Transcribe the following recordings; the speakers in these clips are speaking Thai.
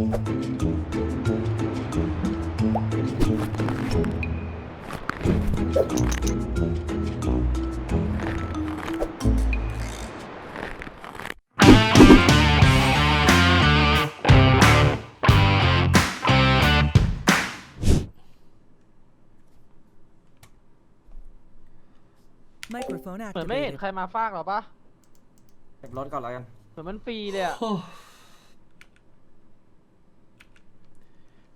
Microphone เหมือนไม่เห็น activated. ใครมาฟากหรอปะเก็บรถก่อนแล้วกัน เหมือนมันฟรีเลยอะ โอ้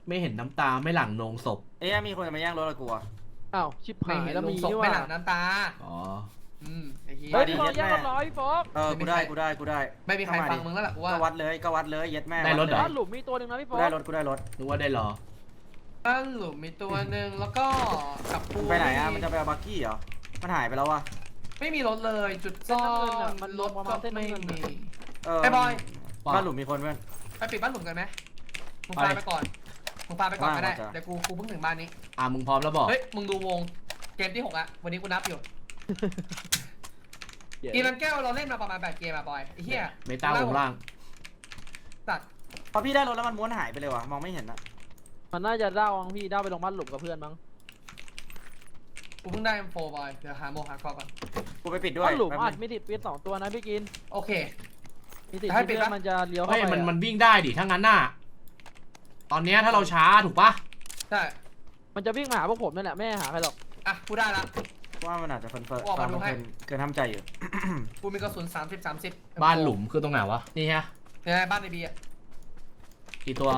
ไม่เห็นน้ำตาไม่หลั่งโลงศพ เอ๊ะมีคนจะมาแย่งรถกับกูอะอ้าวชิบไม่หายเห็นแล้วลมีงศพนี่หไม่ว่าหลั่งน้ำตา อ๋อ อืมไอ้เหี้ยเฮ้ยดิพี่บอลเย็แย่ดงแม่รถร้อยพี่โฟกเออกูได้กูได้กูได้ไม่มีใครฟังมึงแล้วล่ะกูว่าก็วัดเลยก็วัดเลยเย็ดแม่ได้รถเหรอบ้านหลุมมีตัวหนึ่งนะพี่โฟกูกได้รถกูได้รถนึกว่าได้รอ บ้านหลุมมีตัวหนึ่งแล้วก็กับกูไปไหนอะมันจะไปเอาบักกี้เหรอมันหายไปแล้ววะไม่มีรถเลยจุดซ่อนมันรถก็ไม่มีเออไอ้บอยว่าบ้านหลุมมีคนเพื่อนไปปิดบ้านหลุมกันไหมมึงไปพาไปก่อน มึงพาไปก่อนก็ได้ว่าว่าจะ เดี๋ยวกูกูเพิ่งถึงบ้านนี้ อะมึงพร้อมแล้วบอกเฮ้ย มึงดูวงเกมที่หกอะวันนี้กูนับอยู่กีรันแก้วเราเล่นมาประมาณแปดเกมอะบอยไอ้เหี้ยเมตาวงล่างตัดพอพี่ได้รถแล้วมันม้วนหายไปเลยวะมองไม่เห็นอะมันน่าจะเด้ามั้งพี่เด้าไปลงบ้านหลุมกับเพื่อนมั้งกูเพิ่งได้ M4 บอย เดี๋ยวหาโมหากรอบก่อนกูไปปิดด้วยบ้านหลุมแป๊บอาจนึงมีติดปีนสองตัวนะพี่กินโอเค มีติดให้ที่ปิดเพื่อนปะมันจะเลี้ยวเข้าเฮ้ยไปมันอะมันวิ่งได้ดิถ้างั้นน่ะ ตอนเนี้ยถ้าเราช้าถูกปะใช่มันจะวิ่งมาหาพวกผมนั่นแหละไม่หาใครหรอกอะกูได้ละ ว่ามันอาจจะเฟิร์นเฟิร์นออกมาดูให้ เกินเกินทำใจอยู่ กูมีกระสุน30 30บ้านหลุมคือตรงไหนวะ นี่ฮะ เนี่ยบ้านในบีอะกี่ตัว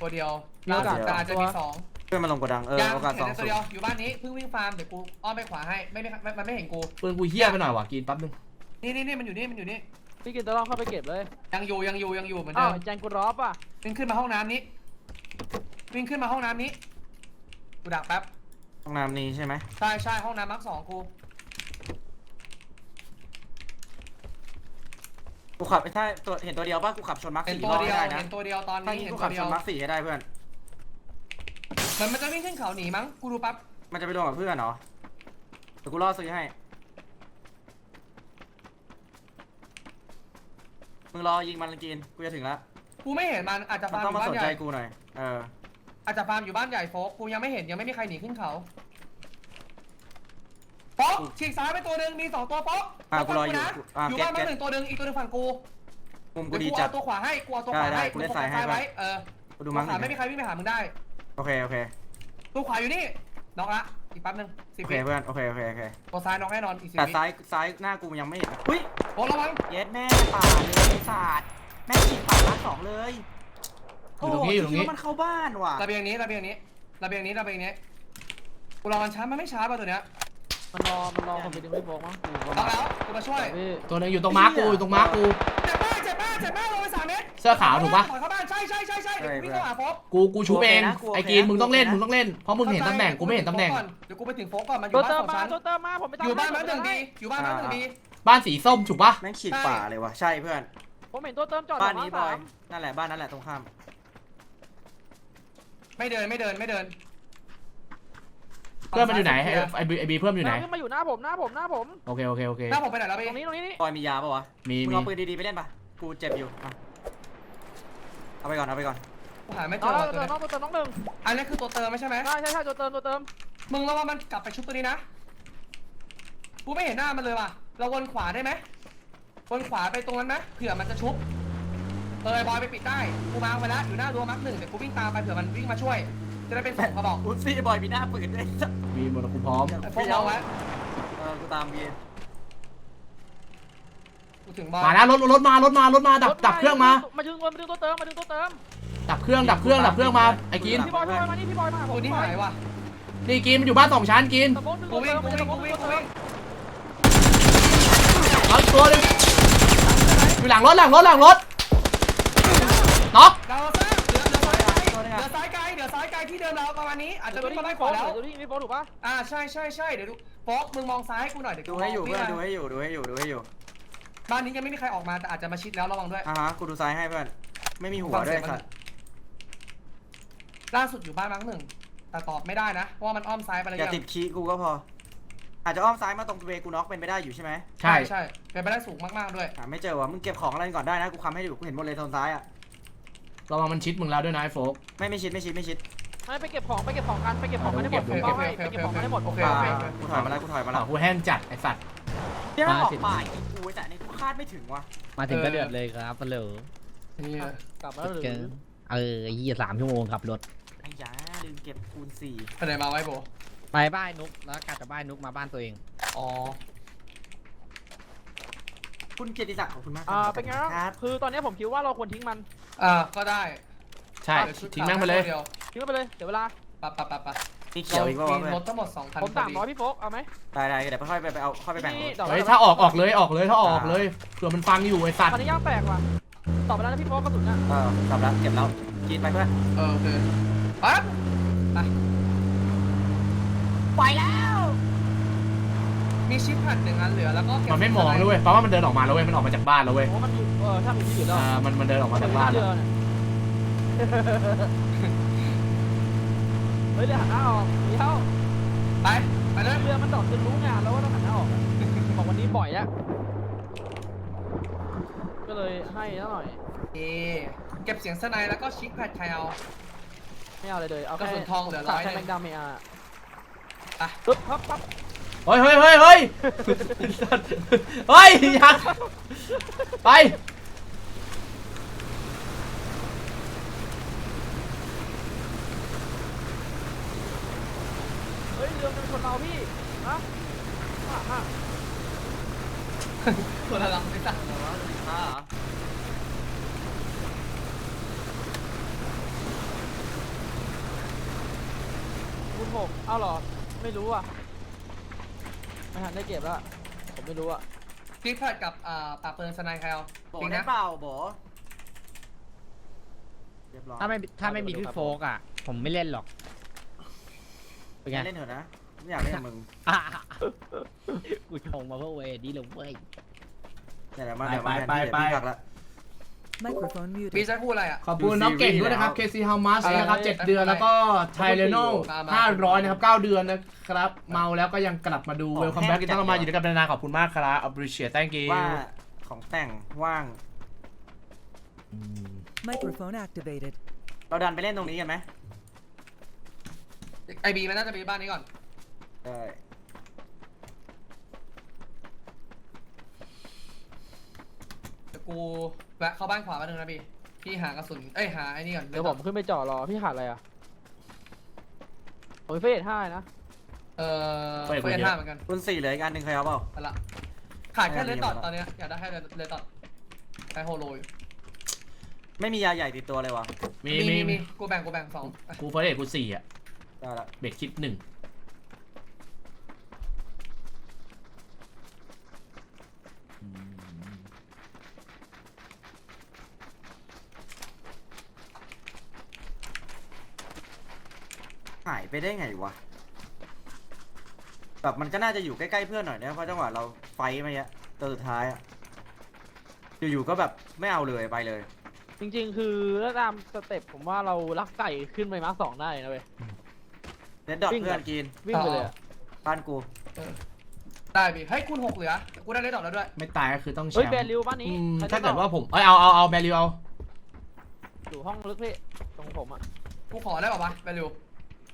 ตัวเดียวมีโอกาส แต่อาจจะมีสองเพื่อนมาลงกระดังเออยังโอกาสสเห็อนงแต่ตัสูวงเดียวอยู่บ้านนี้เพิ่งวิ่งฟาร์มเดี๋ยวกูอ้อมไปขวาให้ไม่ไม่ไม่มันไม่เห็นกูปืนกูเฮี้ยไปหน่อยวะกินแป๊บนึง นี่นี่นี่มันอยู่นี่มันอยู่นี่พี่กินจะต้องเข้าไปเก็บเลยยังอยู่ยังอยู่ยังอยู่เหมือนอ้าเดิวมไอ้แจงกูรอบอะวิ่งขึ้นมาห้องน้ำนี้ วิ่งขึ้นมาห้องน้ำนี้กูดักแป๊บห้องน้ำนี้ใช่ไหมใช่ใช่ห้องน้ำมักสองกูกูขับถ้าตัวเห็นตัวเดียวป่ะกูขับชนมาร์คเห็นสี่ตัวรอบเดีให้ยวได้นะเห็นตัวเดียวตอนถ้านี้งี้เห็นกูตัขัวบเดีชยวนมาร์คสี่ให้ได้เพื่อน มันมันจะวิ่งขึ้นเขาหนีมั้งกูดูแป๊บมันจะไปรวมกับเพื่อนเหรอเดี๋ยวกูล่อซื้อให้ มึงรอยิงมันกินกูจะถึงแล้วกูไม่เห็นมันอาจจะมันฟาร์มต้อองยู่มาบ้านสนใหใจญ่กูหน่อย เออ อาจจะฟาร์มอยู่บ้านใหญ่โฟกกูยังไม่เห็นยังไม่มีใครหนีขึ้นเขาโฟกฉีกซ้ายไปตัวหนึ่งมีสองตัวโฟกอะกูรออยู่นะกูอะอยู่เก็ตบ้านมาเก็ตหนึ่งตัวหนึ่งอีกตัวหนึ่งฝั่งกูมุมกูเดี๋ยวดีกูจัด เอาตัวขวาให้กูเอาตัวขวาได้ได้ให้กูเล่นซ้ายให้ไว้เออกูดูตัวมั้งขวาไม่มีใครวิ่งไปหามึงได้ โอเคโอเคตัวขวาอยู่นี่น็อกละอีกแป๊บนึงสิบโอเควิเพื่อนโอเคโอเคโอเคตัวซ้ายน็อกแน่นอนอีกสิบแต่วิซ้ายซ้ายหน้ากูยังไม่เห็นนะอุ้ยโอ้ระวัง เย็ดแม่ป่าเลยไอ้ศาสตร์แม่งฉีกป่าล้านสองเลย อยู่ตรงนี้อยู่ตรงนี้ โคิดว่ามันเข้าบ้านว่ะระเบียงนี้ระเบียงนี้ระเบียงนี้ระเบียงนี้กูรอมันช้ามันไม่ช้าป่ะตัวเนี้ยมันรอ มันรอคนไปดึงพี่โฟกมั้งกูก็น็อกมาแล้วกูมาช่วยพี่ตัวหนึงอยู่ตรงมาร์กกูอยู่ตรงมาร์กกู เจ็บมากเจ็บมากเจ็บมากลงไปสามเมตรเสื้อขาวถูกปะ ถอยเข้าบ้านใช่ใช่ใช่ใช่เดี๋ยวกูวิ่งเข้าหาโฟกกูกูชูเองไอ้กินมึงต้องเล่นมึงต้องเล่นเพราะมึงเห็นตำแหน่งกูไม่เห็นตำแหน่ง เดี๋ยวกูไปถึงโฟกก่อนมันอตัวยู่บ้านเติมสองมาชั้นตัวเติมมาผมไปตามอยู่บ้านให้มาหนึ่งผมไปดีอยู่บ้านมาหนึ่งดี บ้านสีส้มถูกปะแม่งฉีกป่าเลยว่ะใช่เพื่อน ผมเห็นตัวเติมจอดบ้านหลังนี้บมาอยสามนั่นแหละบ้านนั่นแหละตรงข้าม ไม่เดินไม่เดินไม่เดินเพื่อนมันอยู่ไหนไอ้ไอ้บีไอ้บีเพื่อนมันอยู่ไหนมันขึ้นมาอยู่หน้าผมหน้าผมหน้าผม โอเคโอเคโอเค หน้าผมไปไหนแล้วตพี่รงนี้ตรงนี้นี่บอยมียาปะวะมีมึงมีเอาปืนดีๆไปเล่นปะกูเจ็บอยู่อะเอาไปก่อนเอาไปก่อนกูหาไม่เจเอาอแล้วว่ะตัวตัวเติมเนี้ยน้องตัวเติมน้องหนึ่งอันนี้คือตัวเติมไม่ใช่ไหมใช่ใช่ใช่ตัวเติมตัวเติมมึงระวังมันกลับไปชุบตัวนี้นะกูไม่เห็นหน้ามันเลยว่ะเราวนขวาได้ไหมวนขวาไปตรงนั้นไหมเผื่อมันจะชุบเออไอ้บอยไปปิดได้กูมาเอาไปแล้วอยู่หน้ารั้วมาร์คหนึ่งเดี๋ยวกูวิ่งตามไปเผื่อมันวิ่งมาช่วย จะได้เป็นส่งกระบอกอุซี่บอยมีหน้าปืนด้วยมีหมดกูพร้อมไอ้พวกเราไว้เออกูตามบีกูถึงบอยมาแล้วรถรถมารถมารถมาดับดับเครื่องมา มาดึงมาดึงตัวเติมมาดึงตัวเติมดับเครื่องดับเครื่องดับเครื่องมาไอ้กินพี่บอยพี่บอยมานี่พี่บอยมาผมกูนี่หายว่ะนี่กินมันอยู่บ้านสองชั้นกินตะโกนดึงกูตัววิ่เติงมกูวิ่งกูวิ่งกูวิ่งเอาตัวหนึงอยู่หลังรถหลังรถหลังรถ น็อกเราซะเหลือเหลือซ้ายไกลเหลือซ้ายไกลเหลือซ้ายไกลที่เดิมเราประมาณนี้อาจจะตัววิ่งนี้มาไม่ได้โฟขวากแล้วตัวนี้ไม่โฟกถูกปะอ่าใช่ใช่ใช่เดี๋ยวดูโฟกมึงมองซ้ายให้กูหน่อยเดี๋ยวดูกูให้อยู่วิ่เพื่งอนมาดูให้อยู่ดูให้อยู่ดูให้อยู่บ้านนี้ยังไม่มีใครออกมาแต่อาจจะมาชิดแล้วระวังด้วยอะฮะกูดูซ้ายให้เพื่อนไม่มีหัวด้วยสัตว์ล่าสุดอยู่บ้านมั้งหนึ่งแต่ตอบไม่ได้นะเพราะว่ามันอ้อมซ้ายไปแล้วอย่ายังติดคีย์กูก็พอ อาจจะอ้อมซ้ายมาตรงเวกูน็อกเป็นไปได้อยู่ใช่ไหมใช่ใช่เป็นไปได้สูงมากๆด้วยหาไม่เจอว่ะมึงเก็บของอะไรก่อนได้นะกูคำให้อยู่กูเห็นหมดเลยโซนซ้ายอะ ระวังมันชิดมึงแล้วด้วยนะไอ้โฟก ไม่ไม่ชิดไม่ชิดไม่ชิดไม่ไปเก็บของไปเก็บของกันไปเก็บของกันให้หมดโอผมเคก็โอเคให้โอเคไปเก็บของกันให้หมดโอเคอ่าโอเคกูถอยมาแล้วกูถอยมาอะแล้วกูแห้งจัดไอ้สัตว์เจ้ามาออกถึงป่ายกินกูแต่นี่กูคาดไม่ถึงว่ะมาถึงก็เดือดเลยครับเปลือนี่กลับมาแล้วหรือเกินเออไอ้ยี่สามชั่วโมงขับรถ ไอ้ยาลืมเก็บคูณสี่ไปไหนมาไว้โบไปบ้านนุกแล้วกลับจากบ้านนุกมาบ้านตัวเองอ๋อ คุณเกียรติศักดิ์ขอบคุณมากอ่าเป็นไงบ้างครับคือตอนนี้ผมคิดว่าเราควรทิ้งมัน อ่าก็ได้ใช่เดี๋ยวชุดทิ้งแม่งไปเลยดีวทิ้งมันไปเลย เดี๋ยวเวลา ปะปะปะปะมีเขียวอีกว่าเราวะมีเพื่อนรถทั้งหมด2,000ผมสามร้อยพี่โฟกเอาไหม ได้ได้เดี๋ยวค่อยไปไปเอาค่อยไปแบ่งรนี่ถดอกเฮ้ยถ้าออกออกเลยออกเลยถ้าออกเลยเผื่อมันฟังอยู่ไอ้สัตว์ คันนี้ย่างแปลกว่ะตอบไปแล้วนะพี่โฟกกระสุนอะเออตอบแล้วเก็บแล้วกินไปเพื่อน เออโอเคปั๊บไป ไปแล้ว มีชิปแผ่นหนึ่งอันเหลือแล้วก็เก็บมันไม่มองด้วยเวยเพราะว่ามันเดินออกมาแล้วเว้ย มันออกมาจากบ้านแล้วเว้ยโอ้มันอยู่เออถ้ามีที่อยู่แล้วอ่า มันมันเดินออกมาจากบ้านเรืแล้วอเนี่ยเฮ้ยเรือหันหน้าออกเดี๋ยวไป ไปเลย เรือมันดอกจนรู้งานแล้วว่าต้องหันหน้าออกอะบอกวันนี้บ่อยแล้วก็เลยให้ซะหน่อยเอเก็บเสียงสไนแล้วก็ชิปแผ่นใครเอา ไม่เอาเลยเลยเอากระแค่สุนทองเหลือร้อยหนึ่งแมงดาเมียอะ ปึ๊บปั๊บปั๊บ เฮ้ยเฮ้ยเฮ้ยเฮ้ยเฮ้ยยังไป เฮ้ยเรือมันชนเราพี่ฮะฮะฮะคนละลำไม่สั่งแต่ว่าค่าเหรอคุณหกเอ้าเหรอ ไม่รู้อะ ไม่ทันได้เก็บแล้ว ผมไม่รู้อะชิปแผ่นกับอ่าปากปืนสไนใครเอาบอกจริงได้นะเปล่าบอกเรียบร้อยถ้าไม่ถ้าไม่มีพี่โฟกอะ ผมไม่เล่นหรอก เป็นไง เล่นเถอะนะไม่อยากเล่นกับมึงอะกูชงมาเพื่อเวดีเลยเว้ย เดี๋ยวมาเดี๋ยวมาไปเดี๋ยวไปพี่ไปผักละ Microphone พี่ muted. จะพูดอะไรอะ ขอบคุณน้องเก่งด้วยนะครับ KC How much นะครับ 7 เดือนแล้วก็ไทเรโน่มามา500 นะครับ 9 เดือนนะครับ เมาแล้วก็ยังกลับมาดู Welcome back ที่ต้องมาอยู่ด้วยกันเป็นนานๆขอบคุณมากครับ appreciate thank you ว่าของแต่งว่าง Microphone activated. เราดันไปเล่นตรงนี้กันไหมไอบีมันน่าจะไปบ้านนี้ก่อนได้เดี๋ยวกู แวะเข้าบ้านขวามาหนึ่งนะบีพี่หากระสุน เอ้ยหาไอ้นี่ก่อนเดี๋ยวผมขึ้นไปเจาะรอ พี่ขาดอะไรอะผมมีเฟสห้านะ เออเปิดเฟกูสเยอะห้าเหมือนกันรุ่นสี่เหลืออีกอันหนึ่งใครเอาเปล่าเอาละขาดแค่ไม่เลมีนตอดหรอกตอนเนี้ยอยากได้แค่เลนตอดใช้โฮโลอยู่ไม่มียาใหญ่ติดตัวเลยวะมีมีมีมีมีมีกูแบ่งกูแบ่งสองอะกูเฟิร์สเอกูสี่อะได้ละเบรกคิดหนึ่ง ไปได้ไงวะ แบบมันก็น่าจะอยู่ใกล้ๆเพื่อนหน่อยนะเพราะจังหวะเราไฟท์มาเนี้ยตัวสุดท้ายอะอยู่ๆก็แบบไม่เอาเลยไปเลย จริงๆ คือถ้าตามสเต็ปผมว่าเราลักไก่ขึ้นไปมาร์คสองได้นะเว้ยเน็ตดอทวิ่ง เพื่อนกินวิ่งไปเลยอะบ้านกู ได้บีให้คูณหกเหลือกูได้เลนตอดแล้วด้วยไม่ตายก็คือต้องแชเฮ้ยมแบป์ริวบ้านนี้อืมใครถ้าได้เกิดปล่ว่าผมเอ้ยเอาเอาเอาแบริวเอาอยู่ห้องลึกพี่ตรงผมอะกูขอได้ป่าวะไปเร็ว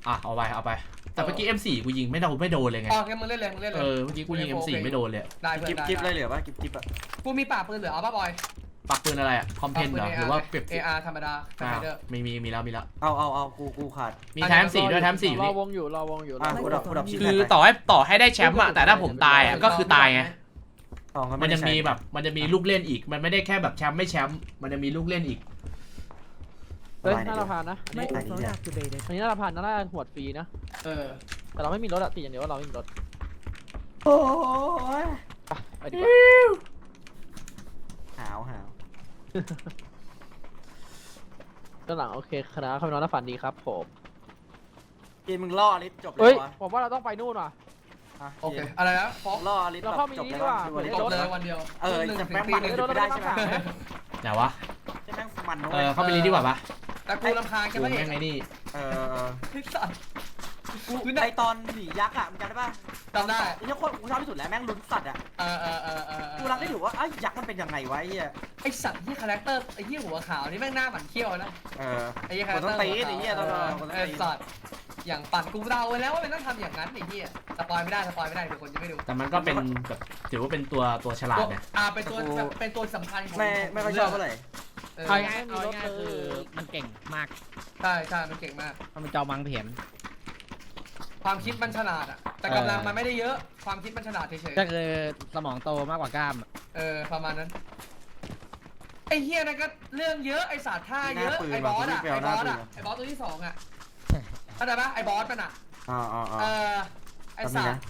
อะเอาไปเอาไป แต่เมื่อกี้ M4 กูยิงไม่โดนไม่โดนเลยไง อ๋องั้นมึงเล่นเลยมึงเล่นเลเอย อเมื่อกี้กูยิง M4 ไม่โดนเลย ได้เพื่อกิฟนได้กิฟอะไรได้เหลือปะกิฟกิฟอะกูมีป่ากปืนเหลือเอาป่ะบอยปักปืนอะไรอะคอมเพนเหรอหรือว่าเปรียบเออาร์ธรรมดาไฟอ่าเดอร์ มีมีมีแล้วมีแล้วเอาเอาเอากูกูขาดมีแถมสี่ด้วยแถมสี่รอนี่วงอยู่รอวงอยู่รอะอวกูงดับกูดับชิ้นคือไปต่อให้ต่อให้ได้แชมป์อะแต่ถ้าผมตายอะก็คือตายไงทองก็มันไได้จะมีใช้แบบมันจะมีลูกเล่นอีก มันไม่ได้แค่แบบแชมป์ไม่แชมป์มันจะมีลูกเล่นอีก เฮ้ยน่าละพานนะอันนี้ Microphone activated. อันนี้น่าละพานน่าจะหวดฟรีนะ เออ แต่เราไม่มีรถอะติดอย่างเดียวว่าเราไม่มีรถโอ้ยไปไปดีกว่าหาวหาวด้านหลังโอเคคณะคำนวณและฝันดีครับผมกินมึงล่ออลิสจบเลเฮ้ยยวะผมว่าเราต้องไปนู่นว่ะะโอเคกินอะไรนะฟอกล่ออลิสเราแบบเข้ามีจบนี่เลยดีกว่าดูอลิสจจบบเลยเลยวันเดียวเออหนึ่งจะถึงแม่งตีมันหนึ่ง ไม่โดนรถได้ได้ใช่บ้างไหมสามไหนวะ จะแม่งมันนะเอว้ยอเข้าไปรีดีกว่าปะ แต่กูรำคาญแค่กูไม่เห็แม่นงไอ้นี่เออเออไอ้สัตว์กูคือหนักไอตอนหนียักษ์อะมึงจำได้ป่ะจำได้ไอ้เหี้ยโคนกูชอบที่สุดแล้วแม่งลุ้นสัตว์อะเออเออเออเออกูรักได้ถือว่าไอ้ยยักษ์มันเป็นยังไงวะไอ้เหี้ยไอสัตว์ที่คาแรคเตอร์ไอที่หัวขาวนี่แม่งหน้าหมันเขี้ยวนะเออไอ้เหี้ยกูต้องตีไอ้เหี้ยต้องเออกูต้องไอ้ตีสัตว์ อย่างปั่นกูเดาไว้แล้วว่ามันต้องทำอย่างนั้นไอ้เหี้ยสปอยไม่ได้สปอยไม่ได้เดี๋ยวคนจะไม่ดูแต่มันก็เป็นแบบถือว่าเป็นตัวตัวฉลาดตัวเนี่ยอ่าเป็นตัวแบบเป็นตัวสำคัญของไม่ไม่ค่อยชอบเท่าไหร่เออเอาง่ายๆเอาง่ายๆคือมันเก่งมากใช่ใช่มันเก่งมาก มันเป็นเจ้ามังเพียนความคิดมันฉลาดอะแต่กำลังมันไม่ได้เยอะความคิดมันฉลาดเฉยก็คือสมองโตมากกว่ากล้ามอะๆเออประมาณนั้นไอ้เฮียนั่นก็เรื่องเยอะไอ้ศาสตร์ท่าเยอะหน้าปืนไอ้บอสอะว่ะไอ้บอสอะหน้าปืนไอ้บอสตัวที่สองอะ เข้าใจปะไอ้บอสมันอะอ๋ออ๋ออ๋อ เออไอ้ศาสตร์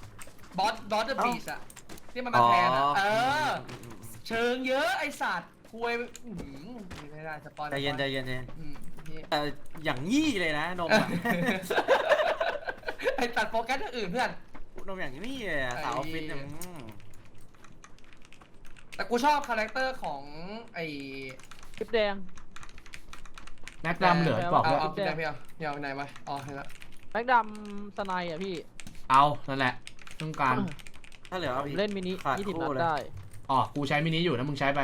บอสบอสเดอะเอ้า บีชอะที่มันมาแทนอะเออมมเชิงเยอะไอ้ศาสตร์คุยอื้อหือไม่ได้สปอยใจเย็นใจเย็นใจเย็นอืมเหี้ยแต่อย่างยี่เลยนะนมอะ ไอ้ตัดโฟกัสอย่างอื่นเพื่อน นมอย่างนี้เลยอะสาวออฟฟิศเนี่ยอืมแต่กูชอบคาแรคเตอร์ของไอ้ คลิปแดง แม็กดำเหลือบอกเอาว่าเอาพี่ไหนพี่เอาพี่เอาไหนวะอ๋อเห็นแล้วแม็กดำสไนด์อะพี่เอานั่นแหละต้องการถ้าเหลือผเอามอีก เล่นมินิขาดยี่สิบคู่นัดเลย ได้ อ๋อกูใช้มินิอยู่นะมึงใช้ไป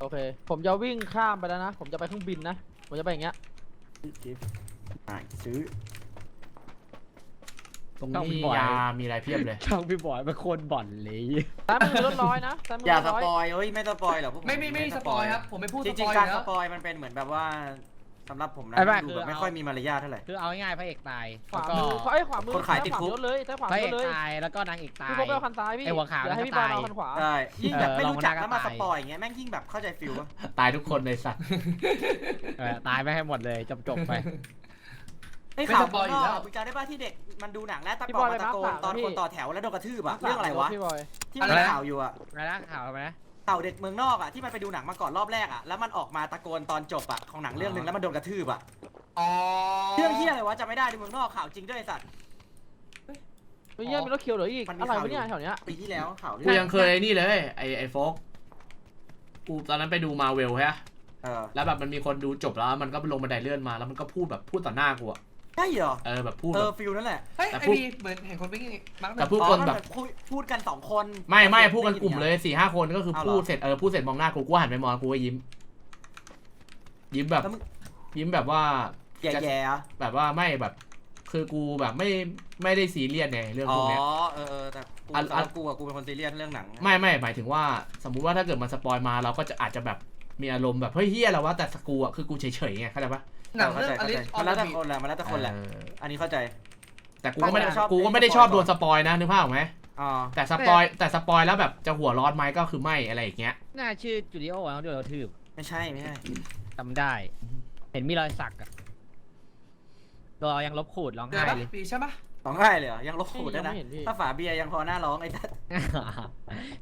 โอเค ผมจะวิ่งข้ามไปแล้วนะ ผมจะไปเครื่องบินนะ ผมจะไปอย่างเงี้ยอะซื้อ ตรงนี้ยามีอะไรเพียบเลย ช่างพี่บอยเป็นคนบ่อนเลยซ้ายมือรถร้อยนะซ้ายมืออย่ารถสร้อยปอยเอ้ยไม่สปอยหรอกพวกผไม่ไม่ไม่มีสปอยครับผมไม่พูดจสริปงอยๆการแล้สวปอยมันเป็นเหมือนแบบว่า สำหรับผมนะไอ้บ้าดูคือแบบไม่เอา ค่อยมีมารยาทเท่าไหร่ คือเอาง่ายๆพระเอกตายขวาแล้วก็มือเอ้ยขวามือคนขายติดคุก ซ้ขวรถเลยซ้ายขวาพระมืเออกเลยตายแล้วก็นางเอกตายพี่โบ๊ทไปเอาคันซ้ายพี่ไอ้หัวขาวเดี๋ยวให้นั่นพี่ก็บอลตายเอาคันขวาใช่ยิ่งแบบเออไม่รู้จักลองแล้วมามาหสน้าก็ตายปอยอย่างเงี้ยแม่งยิ่งแบบเข้าใจฟิลวะตายทุกคนในสัตว์ เออตายไปให้หมดเลยจบๆไป ไอ้ไม่ข่าวสปอยอยู่แล้วมึงจำได้ป่ะที่เด็กมันดูหนังแล้วตะพี่กบออนยมาตะโกนไปมาร์คตอนสามคนพี่ต่อแถวแล้วโดนกระทืบอะเรื่องอะไรวะพี่บอยที่มันอะไรเป็นนะข่าวอยู่อะไงนะข่าวไปนะข่าวเด็กเมืองนอกอะที่มันไปดูหนังมาก่อนรอบแรกอะแล้วมันออกมาตะโกนตอนจบอะของหนังเรื่องหนึ่งแล้วมันโดนกระทืบอะอ๋อเรื่องเฮียอะไรวะจำไม่ได้ดูเมืองนอกข่าวจริงด้วยไอ้สัตว์ เฮ้ยเหี้ยมีรถเขียวเหลืออีกมันมีอะไรข่าว วะเนี่ยอยู่แถวเนี้ยปีที่แล้วข่าวกูยังเคยไอ้นี่เลยไอไอโฟกกูตอนนั้นไปดูมาเวลฮะ เออแล้วแบบมันมีคนดูจบแล้วมันก็ลงบันไดเลื่อนมาแล้วมันก็พูดแบบพูดต่อหน้ากูอะ ใช่เหรอ เออแบบพูดเอแบอบ ฟิลนั่นแหละเฮ้ยแต่ไอ้พูด บีเหมือนเห็นคนวิ่งมั้งหแต่นึ่งพูดอ๋อคนมัแบบพูดพูดกันสองคนไม่ไม่พูดกันกลุ่มเลยสี่ห้าคนก็คือเอาเหรอพูดเสร็จเออพูดเสร็จมองหน้ากูกูหันไปมองกูก็ยิ้ม ยิ้มแบบ แล้วมึงยิ้มแบบว่า แย่ๆอะแบบว่าไม่แบบ คือกูแบบไม่ไม่ได้ซีเรียสไงเรื่องอ๋พอวกเนี้ย เออเออแต่กูอันสำหรับกูอะกูเป็นคนซีเรียสเรื่องหนังไม่ไม่หมายถึงว่า สมมุติว่าถ้าเกิดมันสปอยมาเราก็จะอาจจะแบบมีอารมณ์แบบเฮ้ยเฮียแล้ววะแต่สกูอะคือกูเฉยๆไงเข้าใจปะ หนังเรื่องอเข้าลิใจสอเข้าอใจนมันแล้วแต่บีคนแหละมันแล้วแต่คนแหละ เอออันนี้เข้าใจ แต่กูก็ไม่ได้แต่ชอบกูก็ไม่ได้เล่นชอบสปอยโดนสปอยนะนึกภาพออกไหมอ๋อแต่สปอยแต่สปอยแล้วแบบจะหัวร้อนไหมก็คือไม่อะไรอย่างเงี้ยน่าชื่อจูดิโอเขาเดี๋ยวเราทืบไม่ใช่ไม่ใช่ จำได้ เห็นมีรอยสักอะตัวเรายังลบขูดร้องเดือไห้นปะเลย ปีใช่ปะ ร้องไห้เลยเหรอยังลบขูดได้ยังนะไม่เห็นพี่ ถ้าฝาเบียร์ยังพอหน้าร้องไอ้สัส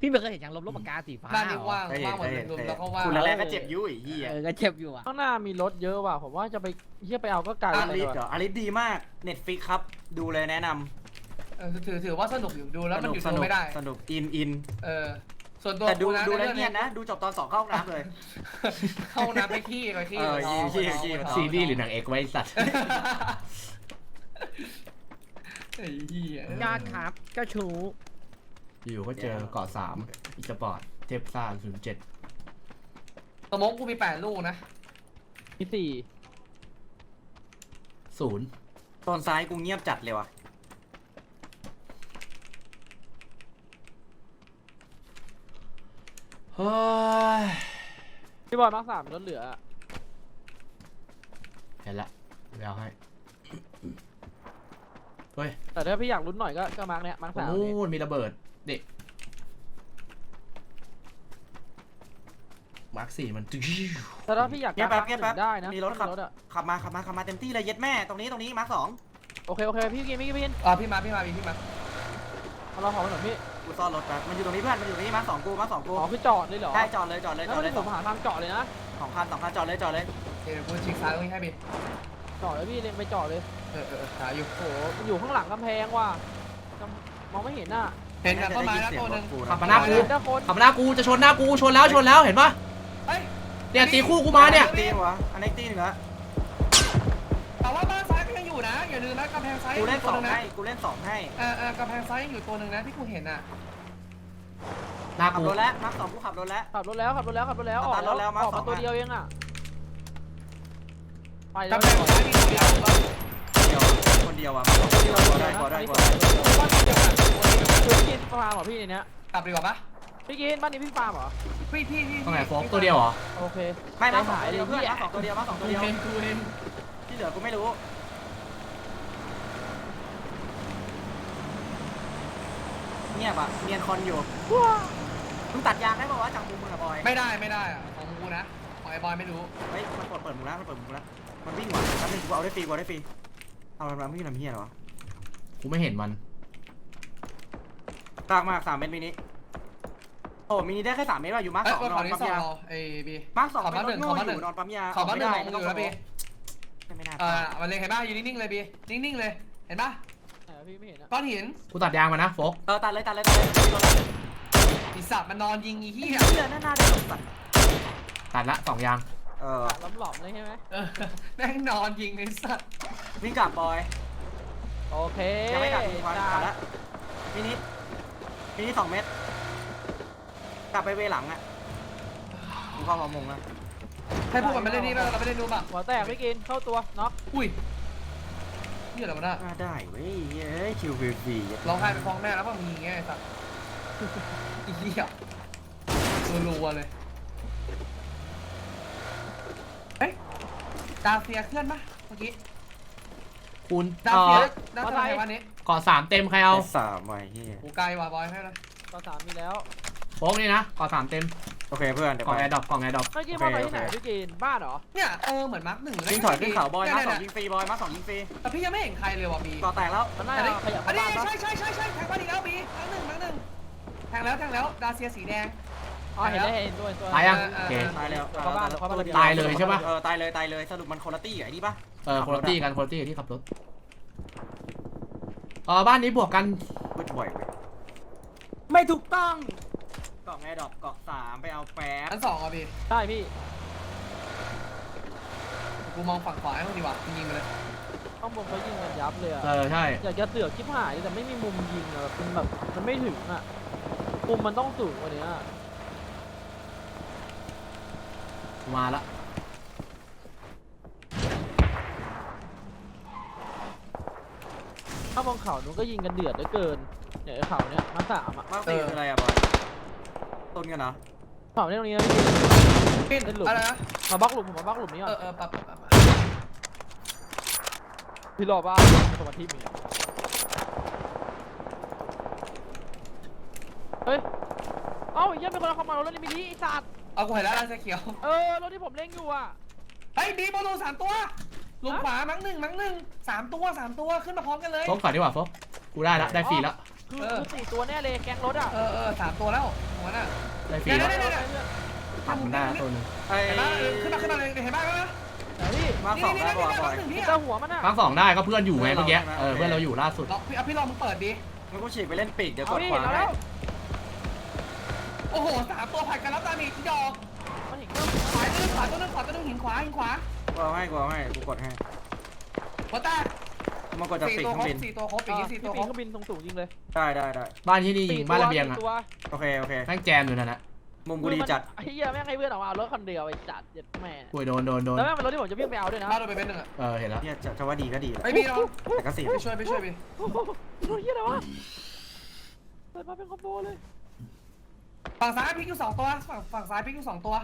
พี่ไม่เคยเห็นยังลบลบปากกาสีฟ้าด้านนี้เหรอว่างเคยเห็ว่านงหมเคดยเลเห็ยนรวมเคยเห็แล้วนก็ว่างขูดแรกๆก็เจ็บยุ่ยเหี้ยเออก็เจ็บอยู่อะข้างหน้ามีรถเยอะว่ะ ผมว่าจะไปเฮียไปเอาก็ไกลอาไปริเลสยเหรว่ะออาริสดีมากเน็ตฟิกครับ ดูเลยแนะนำเออถือถือว่าสนุกอยู่ดูแล้วมันสนุกอยู่สดูนุกไม่ได้ สนุกอินอินเออ ส่วนตัวแต่ดูกูนะดูแล้วรื่องเงียบนะ ดูจบตอนสองเข้าห้องน้ำเลย เข้าห้องน้ำไปขี้ไปขี้เออไปท้องขี้ไปท้องขี้ไปท้องซีรีส์หรือหนังเอกไว้สัตว์ ไอ้เหี้ยยอดครับ เจ้าชู้อยู่ก็เจอเกาะสามอีสปอร์ตเทพซ่าศูนย์เจ็ดสมมติกูมีแปดลูกนะมีสี่ศูนย์ตอนซ้ายกูเงียบจัดเลยว่ะเฮ้ยพี่บอยมาร์คสามรถเหลืออะเห็นละไปเอาให้ เฮ้ยแต่ถ้าพี่อยากลุ้นหน่อยก็ก็มาร์คเนี้ยมาร์คตรงสามนู้นี่นมีระเบิด เด็กมาร์คสี่มันตึ๊ดแต่ถ้าพี่อยากเงียบแป๊บเงียบแป๊บได้นะมีรถขับถ้ารถอะขับมาขับมาขับมาเต็มที่เลยเย็ดแม่ตรงนี้ตรงนี้มาร์คสองโอเคโอเคพี่กินพี่กินพี่กินอ่าพี่มาพี่มาพี่มาเอาเราของไปหน่อยพี่กูซ่อนรถแป๊บมันอยู่ตรงนี้เพื่อนมันอยู่ตรงนี้มาร์คสองกูมาร์คสองกูอ๋อคือจอดเลยเหรอใช่จอดเลยจอดเลยแล้จวอดมัเลยนผมหาทางจอดเลยนะสองคันสองคันจอดเลยจอดเลยเดี๋ยวกูชิงซ้ายตรงนี้ให้พี่จอดเลยพี่เลยไปจอดเลย เออเออเออหาอยู่โอ้โหมันอยู่ข้างหลังกำแพงว่ะจำมองไม่เห็นน่ะเห็นกับต้นไม้แล้วตัวหนึ่งขับมาหน้ากูเห็นแต่คนขับมาหน้ากูจะชนหน้ากูชนแล้วชนแล้วเห็นปะเฮ้ยเนี่ยตีคู่กูมาเนี่ย ตีวะอันนี้ตีหนึ่งละแต่ว่าบ้านซ้ายก็ยังอยู่นะอย่าลืมนะกำแพงซ้ายกูเล่นยู่สตัวองหนึ่นะให้กูเล่นสองให้เออเออกำแพงซ้ายยังอยู่ตัวหนึ่งนะที่กูเห็นอะหน้าขับกูรถแล้วมาร์คสองกูขับรถแล้ว ขับรถแล้วขับรถแล้วขับรถแล้วออกตัดรถแล้วมาออกสอมาง ตัวอะเดียวเองอะไปแล้วกำแพงซ้ายมีตัวเดียวเดียวคนเดียวอะพอได้พอได้พอได้บ้านเดียวกันตัวเดียวกันพี่กินฟาร์มเหรอพี่ในเนี้ยกลับดีกว่าปะพี่กินบ้านนี้พี่ฟาร์มเหรอพี่ที่ที่ตรงไหนโฟกตัวเดียวเหรอโอเคไม่มาสองหายตัวเลเดียวเพื่อนพี่มาสองตัวเดียวมาสองตัวเดียวเนกูเนที่เหลือกูไม่รู้เงียบอะเนียนคอนอยู่มึงตัดยางได้ป่าวะจากมุมมึงอะบอยไม่ได้ไม่ได้ของกูนะของไอ้บอยไม่รู้เฮ้ยมันเปิดเปิดมุมแล้วมันเปิดมุมแล้วมันวิ่งหวานแป๊บนึงกูเอาได้ฟรีกูเอาได้ฟรี เอาแล้วมันวิ่งทำเฮียเหรอวะกูไม่เห็นมัน ตากมากสามเมตรมินิโอ้มินิได้แค่สามเมตรว่ะอยู่มาร์คเอ้ยสองบนนอเขานนี้ปั๊มสองยาเราไอ้บี มาร์คสองขอเป็นบ้านหนึ่งโง่ขอบ้านอหนึ่ง ยู่นอนปั๊มยาขอบ้านหนึ่งไม่มองได้อยู่แล้วบีไม่น่าเออมันเลยเห็นป่ะอยู่นิ่งๆเลยบีนิ่งๆเลยเห็นป่ะไหนวะพี่ไม่เห็นอะก้อนหินกูตัดยางมานะโฟกเออตัดเลยตัดเลยตัดเลยอีสัตว์มันนอนยิงอีเหี้ยเฮียหน้าหน้าได้สัตว์ตัดละสองยาง เออล้ำหลอมเลยใช่ไหมเออแม่งนอนยิงไอ้สัตว์วิ่งกลับบอยโอเคยังไม่กลับวันจ้ากลับแล้วมินิมินิสองเมตร กลับไปเวหลังอะกูเข้าฮอร์โมงแล้วให้พวกมันไม่เล่นนี่แล้วเราไม่เล่นดูป่ะหัวแตกพี่กินเข้าตัวน็อกอุ้ยเหี้ยอะไรวะน่ะน่าได้เว้ยเฮ้ยคิวฟรีๆร้องไห้ไปฟ้องแม่แล้วป่ะมีไงไอ้สัตว์อีเหี้ยรัวๆเลยเฮ้ย ดาเซียเคลื่อนปะเมื่อกี้คูณดาเอ่เซียอดาเซียไหนวันนี้เกาะสามเต็มใครเอาไอ้สามไว้เฮียกูไกลว่ะบอยให้เลยต่อสามมีแล้วโฟกนี่นะเกาะสามเต็มโอเคเพื่อนเดี๋ยวกล่องไป แอร์ดรอปกล่องแอร์ดรอปเมื่อกี้โอเคพ่อไปที่ไหนโอเคพี่กินบ้านเหรอเนี่ยเออเหมือนมาร์คหนึ่งเลยวิ่งถอยขึ้นเขาบอยมาเนี่ยสองเนี่ยยิงฟรีบอยมาสองยิงฟรีแต่พี่ยังไม่เห็นใครเลยว่ะบีก่อแตกแล้วมันน่าอันจะนี้ขยับอัเข้านนี้บ้านปะใช่ใช่ใช่ใช่แทงบ้านอีกแล้วบีครั้งหนึ่งครั้งหนึ่งแทงแล้วแทงแล้วดาเซียสีแดง อ๋อเห็นแล้วเห็นตัวเห็นตัวตายยังเออโอเค ตายแล้วเข้าบ้านเข้าบ้านตายเลยใช่ปะ เออตายเลยตายเลยสรุปมันคนละตี้กับไอ้นี่ปะเออคุณภาพกันคุณภาพที่ขับรถเออบ้านนี้บวกกันพูดบ่อยเว้ยไม่ถูกต้องเกาะไงดอกเกาะสามไปเอาแป๊บชั้นสองอะบีใช่พี่กูมองฝั่งขวาให้มึงดีกว่ายิงไปเลยข้างบนเขายิงกันยับเลยอะเออใช่อยากจะเสือกชิบหายเลยแต่ไม่มีมุมยิงอะแบบมันแบบมันไม่ถึงอะมุมมันต้องสูงกว่านี้อะ มาละถ้ามองเขานู้นก็ยิงกันเดือดเหลือเกินเนี่ยไอ้เขาเนี่ยมาสามอะมาสี่คืออะไรอะบอยต้นกันเนาะเขาเนี่ยตรงนี้นะพี่ปินเป็นหลุมอะไรนะมาบล็อกหลุมผมมาบล็อกหลุมนี้ก่เอออนเออปับปับปับปับพี่รอบ้าสมาธิมีอะเฮ้ยเอ้าไอ้เหี้ยังเป็นคนเอาเข้ามารถนี่มินิไอ้สัตว์ เอากูเห็นแล้วดาเซียเขียว เออรถที่ผมเล่งอยู่อะเฮ้ยบีโบโลสามตัวลงขวามั้งหนึ่งมั้งหนึ่งสามตัวสามตัวขึ้นมาพร้อมกันเลย โฟกถอยดีกว่าโฟกกูได้ละได้ฟรีแล้วคือเออ คือสี่ตัวแน่เลยแก๊งรถอะเออเออสามตัวแล้วหัวน่ะ ได้ฟรีเดี๋ยวแล้วเดี๋ยวเดี๋ยวเดี๋ยวตัดมันได้ตัวหนึงไอ้เห็นปะเออขึ้นมาขึ้นมาเลยเห็นปะเห็นปะไหนพี่มาสองได้บอยบอยหนึ่งพี่เจ้าหัวมันอะครั้งสองได้ก็เพื่อนอยู่ไงเมื่อกี้เออเพื่อนเราอยู่ล่าสุดลองพี่เอาพี่ลองมึงเปิดดิ มันกูฉีกไปเล่นปีกเดี๋ยวกเอาดพี่ขวาเห็นให้แล้ว โอ้โหสามตัวผัดกันแล้วตามีดอกมันเห็นเครื่องขวาตัวนึงขวาตัวนึงขวาตัวนึงหินขวาหินขวากูเอาให้กูเอาให้กูกดให้หัวตามันกดจากสี่ปีกตัวเคครื่รองบินสี่ตัวครบอย่างงี้สี่ตัวครบ เครื่องบินสูงยิงเลยได้ได้ได้บ้านที่นี่ยิงบ้านระเบียงอะตัวโอเคโอเคแม่งแจมอยู่นั่นแหละมุมกูดีจัดไอ้เหี้ยแม่งให้เพื่อนออกมาเอารถคันเดียวไอ้จัดเย็ดแม่กูโดนโดนโดนแล้วแม่งเป็นรถที่ผมจะวิ่งไปเอาด้วยนะบ้านเราไปเป็นหนึ่งอะเออเห็นแล้วเนี่ยจะจะว่าดีก็ดีแหละไอ้พี่เราแต่ก็สี่ไปช่วยไปช่วยพี่โอ้โหรถเหี้ยอะไรวะเปิดมาเป็นคอมโบเลย ฝั่งซ้ายพลิกอยู่สองตัวฝั่งฝั่งซ้ายพลิกอยู่สองตัว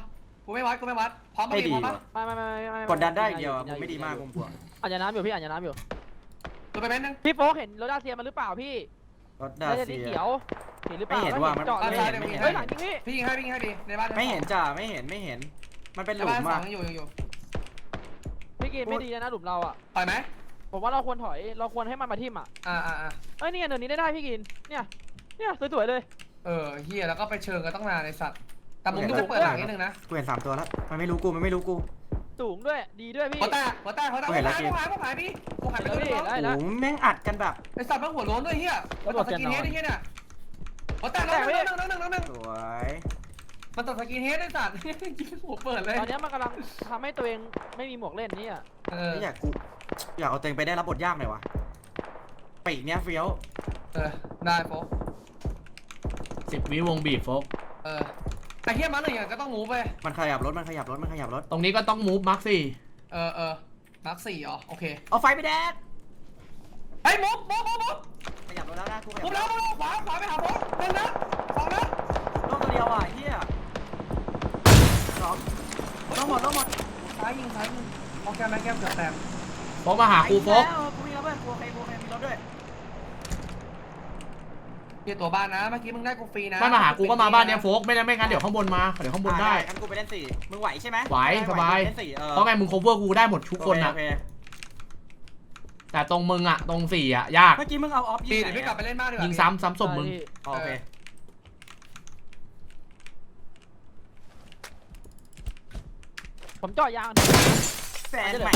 กูไม่วัดกูไม่วัดพร้อมไม่มาดีดีพร้อมปะว่ะไม่ไม่ไม่ไม่ไม่กดดันได้อย่างเดียวอะมุมไม่ดีมากมุมกูอะอ่านยาน้ำอยู่พี่อ่านยาน้ำอยู่ ตัวไปเป็นหนึ่งพี่โป๊กเห็นรถดาเซียมันหรือเปล่าพี่รถดาไม่ใช่สีเซีย เขียวเห็นหรือเปล่าไม่เห็นว่ะมัน จอดไม่เลยเห็นไม่เห็นเฮ้ยหลังจริงพี่พี่ยิงให้พี่ยิงให้ดีในบ้านไม่เห็นจ้าไม่เห็นไม่เห็น มันเป็นหในลุมบ้านสออะงยังอยู่ยังอยู่พี่กินไม่ดีนะหลุมเราอะปล่อยไหมผมว่าเราควรถอยเราควรให้มันมาทิ่มอะอ่าอ่าอ่าเอ้ยนี่ไงเนินนี้ได้ได้พี่กินเนี่ยเนี่ยสวยๆเลย เออเฮียแล้วก็ไปเชิงกันต้องนานในสัตว์แต่มุมต้องเปิดหลังนิดนึงนะกูเห็นสามตัวแล้ว มันไม่รู้กูมันไม่รู้กูสูงด้วยดีด้วยพี่ หัวแตกหัวแตกหัวแตกเห็นแล้วหัวหายหัวหายพี่กูหายไปแล้วตัวพี่นึงได้โอ้แล้วโหแม่งอัดกันแบบไอสัตว์มันหัวโล้นด้วยเฮียมันตัดสกินเฮดไอ้เฮียเนี่ยหัวแตกแล้วนึงนึงนึงนึงนึงสวยมันตัดสกินเฮดไอ้สัตว์ยิงหัวเปิดเลยตอนเนี้ยมันกำลังทำให้ตัวเองไม่มีหมวกเล่นเนี่ยเออไม่อยากกูอยากเอาตัวเองไปได้รับบทยากหน่อยวะปีกเนี้ยเฟี้ยวเออได้โฟก สิบวิวงบีบโฟกเออแต่เฮียมันหนึ่งอย่างก็ต้องมูฟไปมันขยับรถ มันขยับรถ มันขยับรถ ตรงนี้ก็ต้องมูฟมาร์คสี่เออเออมาร์คสี่อ๋อโอเคเอาไฟไปแดกเฮ้ยมูฟมูฟมูฟมูฟขยับรถแล้วนะกูขมูยัฟบแล้วมูฟแล้วขวาขวาไปหาโฟกหนึ่งนัดสองนัดรถตัวเดียวอะไอ้เฮียสองต้องหมดต้องหมดซ้ายยิงซ้ายยิงโอเคแม่แก้มเกือบแตกโฟกมาหากูโฟกแล้วกูมีแล้วเพื่อนกูโอเคกูโอเคมีรถด้วย เฮียตัวบ้านนะ เมื่อกี้มึงได้กูฟรีนะไม่มาหากูก็มาบ้านเนี้ยโฟกไม่ได้ไม่งั้นเดี๋ยวข้างบนมาเดี๋ยวข้างบนได้งั้นกูไปเล่นสี่มึงไหวใช่ไหมไหวสบายเล่นสี่เออเพราะไงมึง cover กูได้หมดทุกคนโออะเโอเแต่ตรงมึงอะตรงสี่อะยากเมื่อกี้มึงเอาออฟปียิงเดี๋ยวไหนพี่กลับไปเล่นบ้านดีกว่ายิยิงซ้ำซ้ำศพมึงใช่พี่อ๋อโอเคผมเจาะยางแฟนใหม่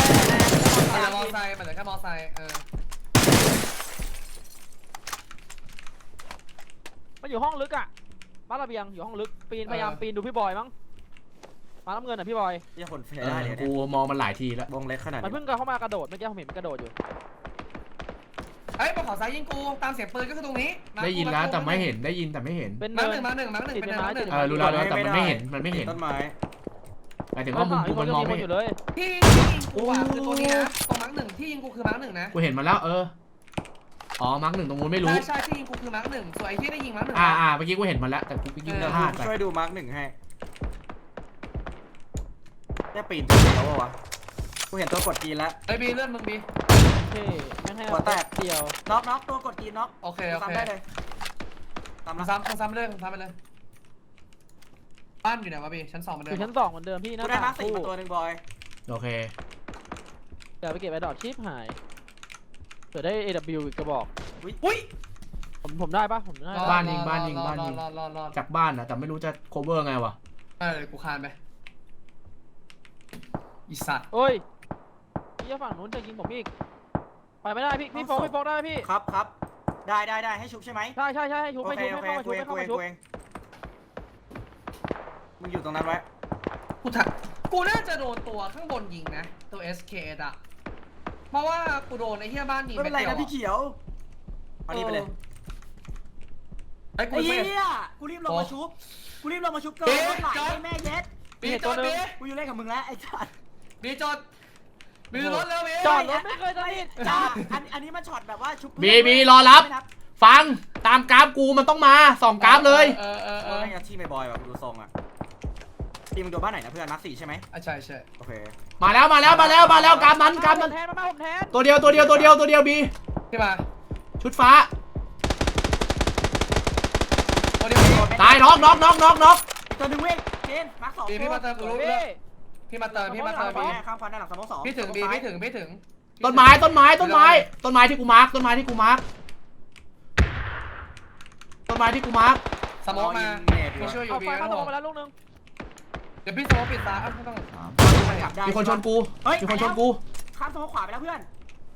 มันเหลือมอไซค์มันเหลือแค่มอไซค์เออ มันอยู่ห้องลึกอะบ้านระเบียงอยู่ห้องลึกปีนพยายามปีนดูพี่บอยมั้งมาน้ำเงินอะพี่บอยยี่คนแฟนเอได้อเลยกูเนี่ยมองมันหลายทีแล้ววงเล็กขนาดมันนี้เพิ่งเข้ามากระโดดเมื่อกี้ผมเห็นมันกระโดดอยู่เฮ้ยมาขอซ้ายยิงกูตามเสียงปืนก็คือตรงนี้ได้ยินแล้วแต่ไม่เห็นได้ยินแต่ไม่เห็นเป็นมาเนิหนึ่น งมาหนึ่งมาหนึ่งติดเป็นเป็นมาไม้หนึ่งติดเออรู้แล้วรู้แล้วแต่มันไม่เห็นมันไม่เห็นต้นไม้หมายถึงว่ามุมกูมันมองไม่อเห็นยู่เลยที่ที่ยิงกูอะคือตัวนี้นะตรงมาร์กหนึ่งที่ยิงกูคือมาร์กหนึ่งนะกูเห็นมันแล้วเออ อ๋อมาร์คหนึ่งตรงนู้นไม่รู้ ใช่ใช่ที่ยิงกูคือมาร์กหนึ่งส่วนไอ้ที่ได้ยิงมาร์กหนึ่งอ่าอ่าเมื่อกี้กูเห็นมันแล้วแต่กูก็ยิงเดี๋ยวพกูลาดไปช่วยดูมาร์กหนึ่งให้ได้ปีนตัวเดียววะกูเห็นตัวกดกีนแล้ว ไอ้บีเลื่อนมึงบี เท่แม่งให้หัวแตก เดียว น็อกน็อกตัวกดกีนน็อกโอเคโอเคทำได้เลยทำมึนะงซ้ำมึงซ้ำไปเลยมึงซ้ำไปเลย บ้านอยู่ไหนวะบีชั้นสองเหมือนอเดิยู่มชั้นสองเหมือนเดิมพี่หกูนะได้มาต่าร์กสี่คู่มาตัวหนึ่งบอย โอเค เดี๋ยวไปเก็บไอ้ดอทชิปหาย เผื่อได้ AW อีกกระบอก อุ้ยผมผมได้ปะผมได้รอปะบ้านยิงบ้านยิงบ้านยิง รอรอรอรอจากบ้านนะแต่ไม่รู้จะ cover ไงวะเออกูคานไปอีสัตว์ โอ้ยพี่ฝั่งนู้นจะยิงผมอีก ไปไม่ได้พี่พี่โฟกพี่โฟกได้ไหมพี่ ครับครับ ได้ได้ได้ให้ชุบใช่ไหมใช่ใช่ใช่ให้ชุบโอไม่เคชุบโอไม่เคเข้ามากูชุบเองไม่กูเข้าเอมางชุบกูเองมึงอยู่ตรงนั้นไว้ กูถักกูน่าจะโดนตัวข้างบนยิงนะ ตัว SK อะ เพราะว่ากูโดนไอ้เหี้ยบ้านยิงไม่เป็นไรดียวนะพี่เขียวเอานี่ไปเลยไอ้กูไอ้ไม่เหี้ยกูรีบลงมาชุบกูรีบลงมาชุบเกินเอ๊ะรถไหลจอด ไอ้แม่เย็ดบีจอดบีกูอยู่เล่นกับมึงแล้วไอ้จัดบีจอดบีรถแล้วบีจอดรถไม่เคยสนิทจ้าอันอันนี้มันช็อตแบบว่าชุบบีบีรอรับฟังตามกราฟกูมันต้องมาสองกราฟเลย เออเออเอเอออไม่งั้นที่ไม่บอยว่ะกูดูทรงอะ ทีมมึงโดนบ้านไหนนะเพื่อนมาร์คสี่ใช่ไหมอะใช่ใช่โอเคมาแล้วมาแล้วมาแล้วมาแล้วกราฟนั้นกราฟผนั้มนแทนมาผมแทนตัวเดียวตัวเดียวตัวเดียวตัวเดียวบีพี่มาชุดฟ้า ตัวเดียวพี่ตายน็อกน็อกน็อกน็อกน็อกอีกตัวหนึ่งเว้ยเคนมาร์คสองบีพี่มาเติมสกูวยรู้พี่เรื่องพี่มาเติมพี่มาเติมข้ามบีฟ้าข้ามฟ้าด้านหลังสมองสองพี่ถึงบีพี่ถึงพี่ถึงต้นไม้ต้นไม้ต้นไม้ ต้นไม้ที่กูมาร์กต้นไม้ที่กูมาร์กต้นไม้ที่กูมาร์กสมองมาเน็ตพี่ช่วยอยู่เอาบีไฟไม่เข้าต้ลองงมาแล้วลูกนึง เดี๋ยวพี่สมองปิดตาไม่ต้องกลับได้มีคนชนกูเฮ้ย มีคนชนกูข้ามสมองขวาไปแล้วเพื่อน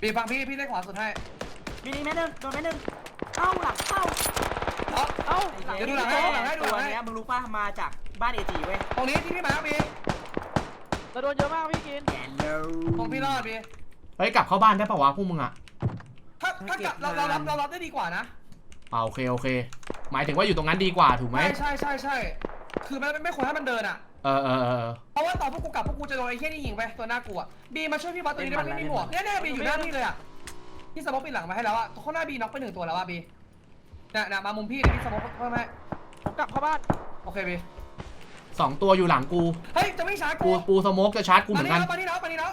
บีฟังพี่พี่ได้ขวาสุดให้มีนี่แม่หนึ่งโดนแม่หนึ่งเอ้าหลังเข้าเอา เอ้าเดี๋ยวดูหลังให้ดูหลังให้ดูตัหวลังให้เนี้ยมึงรู้ป่ะมาจากบ้านเอจีเว้ยตรงนี้ที่พี่มาร์คบีเราโดนเยอะมากพี่กินแกนเลตรงพี่รอดบีเฮ้ยกลับเข้าบ้านได้ปะวะพวกมึงอะถ้าถ้ากลับเราเรารับเรารับได้ดีกว่านะ อ่าโอเคโอเค หมายถึงว่าอยู่ตรงนั้นดีกว่าถูกไหมใช่ใช่ใช่ใช่คือไม่ไม่ควรให้มันเดินอะ เออเออเออ เพราะว่าตอนพวกกูกลับพวกกูจะโดนไอ้เหี้ยนี่ยิงไปตัวน่ากลัวบีมาช่วยพี่บอสตัวนี้ได้ไหมไม่มีหมวกเนี่ยเนี่ยบีอยู่หน้าพี่เลยอะพี่สมองปิดหลังมาให้แล้วอะข้างหน้าบีน็อกไปหนึ่งตัวแล้วอะบีน่ะน่ะมามุมพี่เดี๋ยวพี่สมองเพิ่มให้ผมกลับเข้าบ้านโอเคบีสองตัวอยู่หลังกู เฮ้ยจะไม่ช้าปูกูปูสโมกจะชาร์จกูเหมามือนนี่กันแล้วมานี่แล้วมานี่แล้ว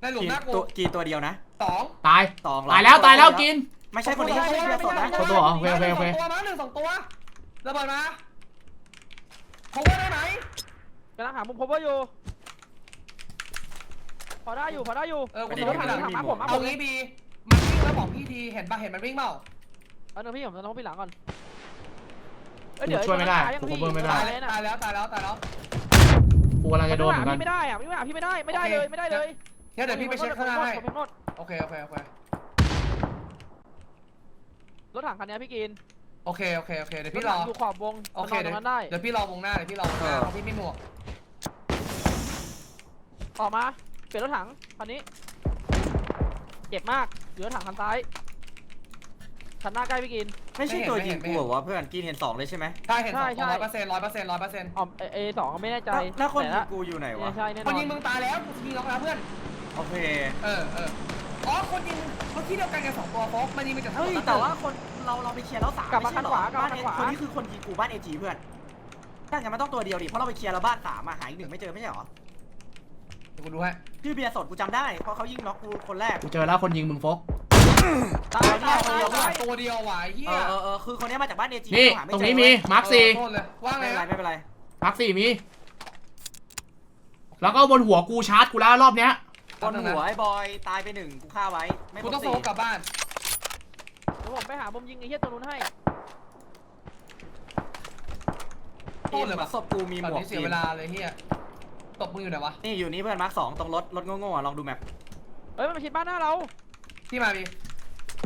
ในหลุมหน้ากูตัวกีตัวเดียวนะ สอง ตาย สองตายแล้วตายแล้วกิน ไม่ใช่คนนี้ไม่ใช่เบียร์สดนะ ตัวตัวเหรอโอเคโอเคโอเคตัวมาหนึ่งสองตัว ระเบิดมาโคเวอร์ได้ไหมกำลังหามุม cover อยู่ พอได้อยู่ พอได้อยู่เออกูเดี๋จะยวไม่พี่หหลัลังงมาผมมาผเอามงี้บีมันวิ่งแล้วบอกพี่ดีเห็นปะเห็นมันวิ่งเปล่าเอาหนึ่งพี่ผมจะต้องพี่หลังก่อนเอ้กูช่วยไม่ได้กู cover ไม่ได้ ตายเลยนะตายแล้วตายแล้วตายแล้วกูกำลังจะโดนเหมือนกันพี่ไม่ได้อะพี่ไม่ได้พี่ไม่ได้ ไม่ได้เลย ไม่ได้เลยเนี่ยเดี๋ยวพี่ไปเช็คข้างหน้าให้ผมเป็นหมดโอเคโอเคโอเครถถังคันนี้พี่กิน โอเคโอเคโอเคเดี๋ยวรถพี่รถัองอยู่ขอบวงโอเคมันนอนตเดี๋รยวงนั้นได้เดี๋ยวพี่รอวงหน้าเดี๋ยวพี่รอวงหน้าเพราะพี่ไม่หมวกออกมาเปลี่ยนรถถังคันนี้เจ็บมากเหลือถังคันซ้ายคันหน้าใกล้พี่กิน ไม่ใช่ตัวยิงกูเหรอวะเพื่อนกินเห็นสองเลยใช่ไหมใช่เห็นสองใช่ร้ใช่อยเปอร์เซ็นต์ร้อยเปอร์เซ็นต์ร้อยเปอร์เซ็นต์อ๋อเอเอสองก็ไม่แน่ใจแล้วแล้วคนแต่ยิละงกูอยู่ไหนวะไม่ใช่แน่นคอนนยิงมึงตายแล้วกูยิงน็อกแล้วเพื่อนโอเคเออเอออ๋อคนยิงเขาที่เดียวกันกันสองตัวโฟกมันยิงไปจากทั้งหเฮ้มยดแต่ว่าคน เราเราไปเคลียร์แล้วสามกลับมาไใช่คันขวากลับบ้ามานคันเอขวา คนนี้คือคนยิงกูบ้านเอจีเพื่อนถ้างั้นมันต้องตัวเดียวดิเพราะเราไปเคลียร์แล้วบ้านสามอะหายอีกหนึ่งไม่เจอไม่ใช่เหรอเดี๋ยวกูดูให้ชื่อเบียร์สดกูจำได้เพราะเขายิงน็อกกูคนแรกกูเจอแล้วคนยิงมึงโฟก ตายตายคนตายเดียวตายตัวเดียวหวายเฮีเอยอเออเออคือคนนี้มาจากบ้านเอจีนี่ ตรงนี้มี มาร์คสี่โทษเลยว่าไงไม่เป็นไรนะไม่เป็นไรมาร์คสี่มี แล้วก็บนหัวกูชาร์จกูแล้วรอบเนี้ยบนหัวไอ้บอยตายไปหนึ่งกูฆ่าไว้ไม่กูครต้องบโฟสี่กกลับบ้านเดี๋ยวผมไปหามุมยิงไอ้เหี้ยตัวนู้นให้โทษเลยเหมืว่ะอนศพกูมีหแบบมวกนี้เสียเวลาเลยเฮียตบมืออยู่ไหนวะ นี่อยู่นี่เพื่อนมาร์คสองตรงรถรถโง่ๆอะลองดูแมปเอ้ยมันมาชิดบ้านหน้าเราที่มาบี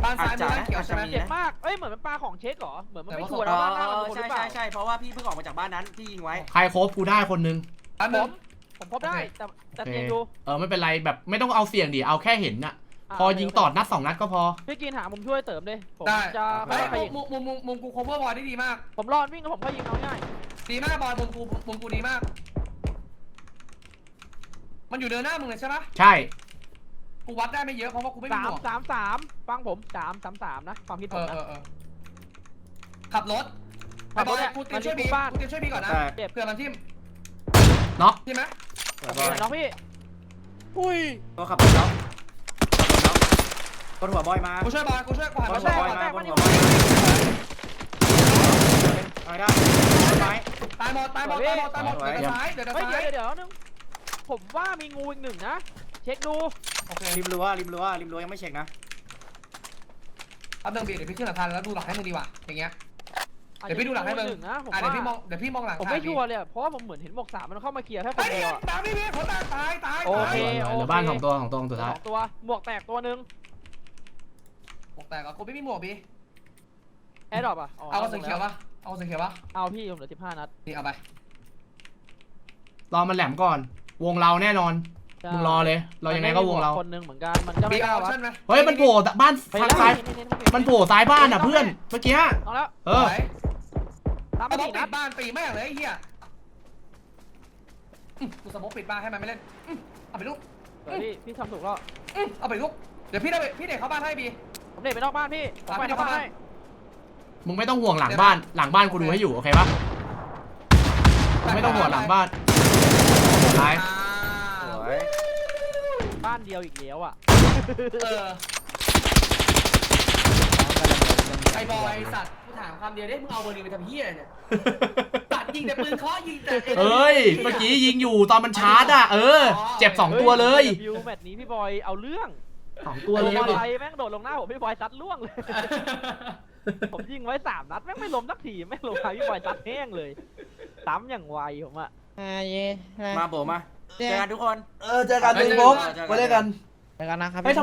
บ้านซ้ายมือบ้านเขียวใช่ไหมอาจจะเจ็บมากเอ้ยเหมือนเป็นปลาของเช็คเหรอเหมือนมันแต่ไม่ว่าชัวร์เอนะอบ้านหน้าเอเราอเป็นคนหใช่รือเปใช่ล่าใช่เพราะว่าพี่เพิ่งออกมาจากบ้านนั้นที่ยิงไว้ ใครโคบกูได้คนนึงอันผนึงมผมพบได้โอเคแต่แต่โอเคเตียงอยู่เออไม่เป็นไรแบบไม่ต้องเอาเสี่ยงดิเอาแค่เห็นน่ะะ พอยิงตอดนัดสองนัดก็พอ พี่กินหามุมช่วยเติมเลยผมได้ จะเฮ้ไม่ยไปยิงมุมมุมมุมมุมกู cover บอลได้ดีมาก ผมรอดวิ่งแล้วผมก็ยิงเอาง่ายดีมากบอลมุมกูมุมกูดีมาก มันอยู่เดินหน้ามึงเลยใช่ปะใช่ กูวัดได้ไม่เยอะเพราะว่ากูไม่มีสาหมมวกสามสามฟังผมสามสามสามนะความคิดเอผมอนะ เออเออขับรถขับรถไอ้เนี่ยบอยกูเตรียมช่วยมาที่บีบ้าน กูเตรียมช่วยบีก่อนนะแต่เผื่อมันทิ่มน็อก ใช่ไหมแต่บเดี๋อยยวน้องพี่อุ้ย ตัวขับรถแล้วขั บรถแล้วบนหัวบอยมากูช่วยบอยกูช่วยกูหันบมานช่หัววยบอยแตมากบมันนหัวอยู่บอยเอาได้ไม้ตายหมดตายหมดตายหมดตายหมดสวยเดี๋ยวซ้ายเดี๋ยวเฮ้ยซ้ายเดี๋ยวเดี๋ยวนึงผมว่ามีงูอีกหนึ่งนะ เช็คดูโอเคริมรั้วริมรั้วริมรั้วยังไม่เช็คนะเอาเดินบีเดี๋ยวพี่ขึ้นหลังคาแล้วดูหลังให้มึงดีกว่าอย่างเงี้ยอาจเดี๋ยวจะพี่ดูหลังให้มึงนึ่งนะผมอะเดี๋ยวพี่มอว่างเดี๋ยวพี่มองหลังผมไม่ชัวร์เลยอะเพราะว่าผมเหมือนเห็นหมวกสามมันเข้ามาเคลียร์แค่คเฮ้นยเดียวอะตามพี่พี่ผมตายตายตายโอเคเหลือบ้านสองตัวสองตัวของสุดสท้ายองตัวหมวกแตกตัวหนึ่งหมวก แตกอะกูไม่มีหมวกบีแอร์ดรอปอะเอากระสุนเขียวปะเอากระสุนเขียวปะเอาพี่ผมเหลือสิบห้านัดนี่เอาไปรอมันแหลมก่อน วงเราแน่นอนมึงรอเลยเรายังไงก็วงเราคนหนึ่งเหมือนกันมันก็บีไม่กเอาล้าวัดชั่นไหมเฮ้ยมันโผล่บ้านไปทางแล้วซ้ายนี่ๆๆๆมันโผล่ซ้ายบ้านอะเพื่อนเมื่อกี้เอาแล้วเออ ไหวตามไปสมอีกกปินัดดบ้านตีแม่งเลยไอ้เหี้ยอื้อกูสมมติปิดบ้านให้มันไม่เล่นอื้อเอาไปลูก เดี๋ยวพี่พี่ทำถูกแล้วอื้อเอาไปลูก เดี๋ยวพี่ได้ไปพี่เด็กเข้าบ้านให้บี ผมเด็กไปนอกบ้านพี่ผมอะไปพี่นอกบ้านเข้าบ้านให้มึงไม่ต้องห่วงหลังบ้าน หลังบ้านกูดูให้อยู่โอเคปะมึงไม่ต้องห่วงหลังบ้านซ้ายอ้าสววยบ้านเดียวอีกแล้วอะเออไอ้บอยสัตว์กูถามคำเดียวได้มึงเอาเบอร์นี้ไปทำเหี้ยอะไรเนี่ยสัตว์ยิงแต่ปืนเคาะยิงแต่เอ้ยเมื่อกี้ยิงอยู่ตอนมันชาร์จอะเออ เจ็บสองตัวเลย วิวแมตช์นี้พี่บอยเอาเรื่อง สองตัวเลยมอไซค์แม่งโดดลงหน้าผมพี่บอยซัดล่วงเลย ผมยิงไว้สามนัดแม่งไม่ล้มสักทีแม่งลงมาพี่บอยซัดแห้งเลยซ้ำอย่างไวผมอะอ่าเย่นะมาโบมาเจอกันทุกคน เออเจอกันเจอกันลุงโฟกไว้ด้วยกันเจอกันนะครับ เฮ้ย